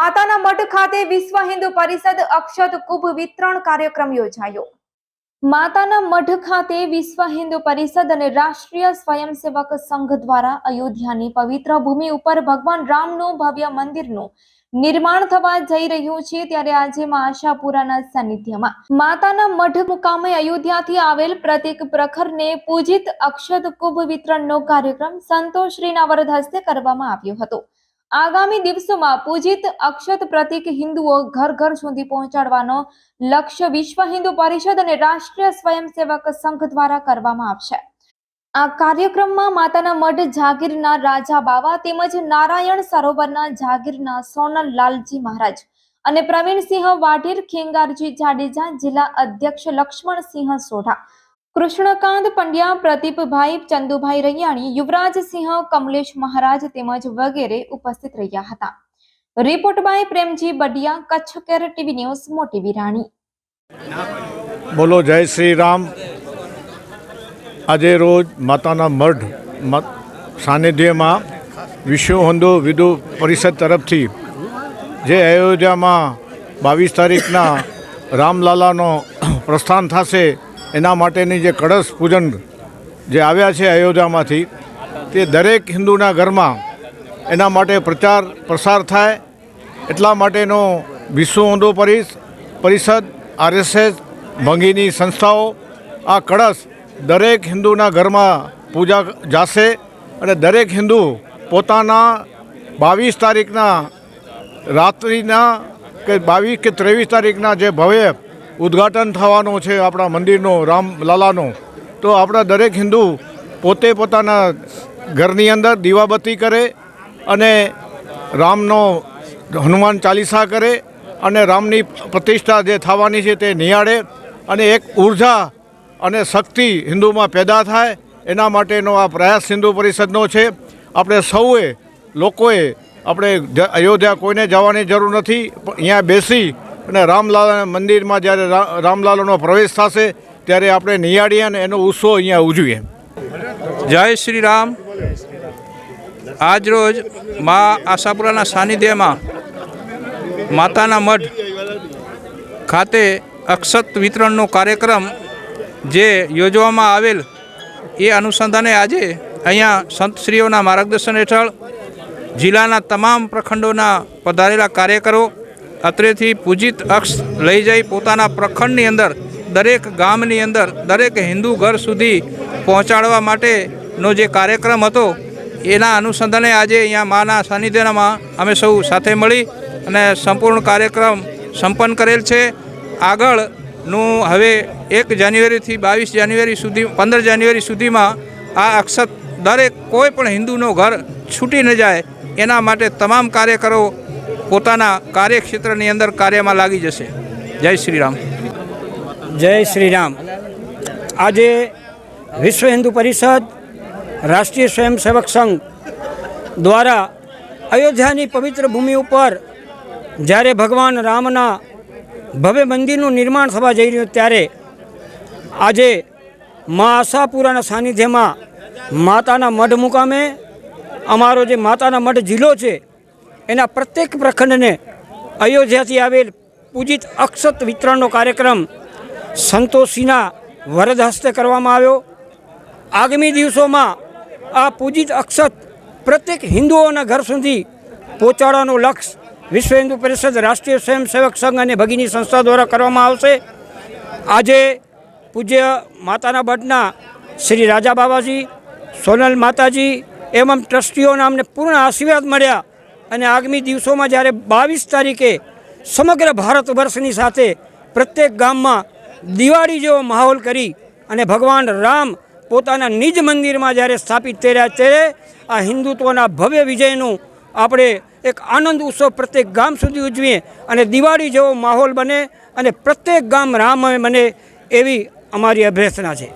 માતાના મઠ ખાતે વિશ્વ હિન્દુ પરિષદ અક્ષત કુંભ વિતરણ કાર્યક્રમ યોજાયો. માતાના મઠ ખાતે વિશ્વ હિન્દુ પરિષદ અને રાષ્ટ્રીય સ્વયંસેવક સંઘ દ્વારા અયોધ્યાની પવિત્ર ભૂમિ ઉપર ભગવાન રામનું ભવ્ય મંદિરનું નિર્માણ થવા જઈ રહ્યું છે ત્યારે આજે આશાપુરાના સાનિધ્યમાં માતાના મઠ મુકામે અયોધ્યાથી આવેલ પ્રતિક પ્રખરને પૂજિત અક્ષત કુંભ વિતરણનો કાર્યક્રમ સંતોષ શ્રીના વરદ હસ્તે કરવામાં આવ્યો હતો. આગામી દિવસોમાં પૂજિત અક્ષત પ્રતિક હિન્દુઓ ઘર ઘર સુધી પહોંચાડવાનો લક્ષ્ય વિશ્વ હિન્દુ પરિષદ અને રાષ્ટ્રીય સ્વયંસેવક સંઘ દ્વારા કરવામાં આવશે. આ કાર્યક્રમમાં માતાના મઢ જાગીરના રાજા બાવા તેમજ નારાયણ સરોવરના જાગીરના સોનલ લાલજી મહારાજ અને પ્રવીણસિંહ વાઢીર ખેંગારજી જાડેજા જિલ્લા અધ્યક્ષ લક્ષ્મણસિંહ સોઢા કૃષ્ણકાંત પંડ્યા, પ્રદીપભાઈ, ચંદુભાઈ રૈયાણી યુવરાજસિંહ કમલેશ મહારાજ તેમજ વગેરે ઉપસ્થિત રહ્યા હતા. Report by Premji Badiya Kutch care TV news, Moti Virani. બોલો, જય શ્રી રામ. આજે રોજ માતાના મઢ સાનિધ્યમાં વિશ્વ હિન્દુ વિદુ પરિષદ તરફથી જે અયોધ્યામાં બાવીસ તારીખના રામલાલાનો પ્રસ્થાન થશે એના માટેની જે કળશ પૂજન જે આવ્યા છે અયોધ્યામાંથી, તે દરેક હિન્દુના ઘરમાં એના માટે પ્રચાર પ્રસાર થાય. એટલા માટેનો વિશ્વ હિન્દુ પરિષ, પરિષદ, આરએસએસ, ભંગીની સંસ્થાઓ, આ કળશ દરેક હિન્દુના ઘરમાં પૂજા જાશે અને દરેક હિન્દુ પોતાના બાવીસ તારીખના રાત્રિના કે બાવીસ કે ત્રેવીસ તારીખના જે ભવ્ય ઉદ્ઘાટન થવાનું છે આપણા મંદિરનો રામલાલાનો તો આપણા દરેક હિન્દુ પોતે પોતાના ઘરની અંદર દીવાબત્તી કરે અને રામનો હનુમાન ચાલીસા કરે અને રામની પ્રતિષ્ઠા જે થવાની છે તે નિહાળે અને એક ઊર્જા અને શક્તિ હિન્દુમાં પેદા થાય એના માટેનો આ પ્રયાસ હિન્દુ પરિષદનો છે. આપણે સૌએ, લોકોએ, આપણે અયોધ્યા કોઈને જવાની જરૂર નથી. અહીંયા બેસી અને રામલાલા મંદિરમાં જ્યારે રામલાલાનો પ્રવેશ થશે, ત્યારે આપણે નિહાળીએ અને એનો ઉત્સવ અહીંયા ઉજવીએ. જય શ્રી રામ. આજરોજ મા આશાપુરાના સાનિધ્યમાં માતાના મઢ ખાતે અક્ષત વિતરણનો કાર્યક્રમ જે યોજવામાં આવેલ એ અનુસંધાને આજે અહીંયા સંતશ્રીઓના માર્ગદર્શન હેઠળ જિલ્લાના તમામ પ્રખંડોના પધારેલા કાર્યકરો અત્રેથી પૂજિત અક્ષ લઈ જઈ પોતાના પ્રખંડની અંદર, દરેક ગામની અંદર, દરેક હિન્દુ ઘર સુધી પહોંચાડવા માટેનો જે કાર્યક્રમ હતો, એના અનુસંધાને આજે અહીંયા માના સાનિધ્યમાં અમે સૌ સાથે મળી અને સંપૂર્ણ કાર્યક્રમ સંપન્ન કરેલ છે. આગળનું હવે એક જાન્યુઆરીથી બાવીસ જાન્યુઆરી સુધી, પંદર જાન્યુઆરી સુધીમાં આ અક્ષત દરેક કોઈ પણ હિન્દુનો ઘર છૂટી ન જાય, એના માટે તમામ કાર્યકરો પોતાના કાર્યક્ષેત્રની અંદર કાર્યમાં લાગી જશે. જય શ્રી રામ જય શ્રી રામ આજે વિશ્વ હિન્દુ પરિષદ રાષ્ટ્રીય સ્વયંસેવક સંઘ દ્વારા અયોધ્યાની પવિત્ર ભૂમિ ઉપર જ્યારે ભગવાન રામના ભવ્ય મંદિરનું નિર્માણ થવા જઈ રહ્યું ત્યારે આજે મા આશાપુરાના સાનિધ્યમાં માતાના મઢ મુકામે અમારો જે માતાના મઢ જિલ્લો છે એના પ્રત્યેક પ્રખંડને અયોધ્યાથી આવેલ પૂજિત અક્ષત વિતરણનો કાર્યક્રમ સંતોષીના વરદ હસ્તે કરવામાં આવ્યો. આગામી દિવસોમાં આ પૂજિત અક્ષત પ્રત્યેક હિન્દુઓના ઘર સુધી પહોંચાડવાનું લક્ષ્ય વિશ્વ હિન્દુ પરિષદ રાષ્ટ્રીય સ્વયંસેવક સંઘ અને ભગીની સંસ્થા દ્વારા કરવામાં આવશે. આજે પૂજ્ય માતાના ભટ્ટના શ્રી રાજા બાબાજી, સોનલ માતાજી, એમ ટ્રસ્ટીઓના અમને પૂર્ણ આશીર્વાદ મળ્યા. અને આગામી દિવસોમાં જ્યારે બાવીસ તારીખે સમગ્ર ભારત વર્ષની સાથે પ્રત્યેક ગામમાં દિવાળી જેવો માહોલ કરી અને ભગવાન રામ પોતાના નિજ મંદિરમાં જ્યારે સ્થાપિત થઈ રહ્યા ત્યારે આ હિન્દુત્વના ભવ્ય વિજયનું આપણે એક આનંદ ઉત્સવ પ્રત્યેક ગામ સુધી ઉજવીએ અને દિવાળી જેવો માહોલ બને અને પ્રત્યેક ગામ રામ બને એવી અમારી અભ્યર્થના છે.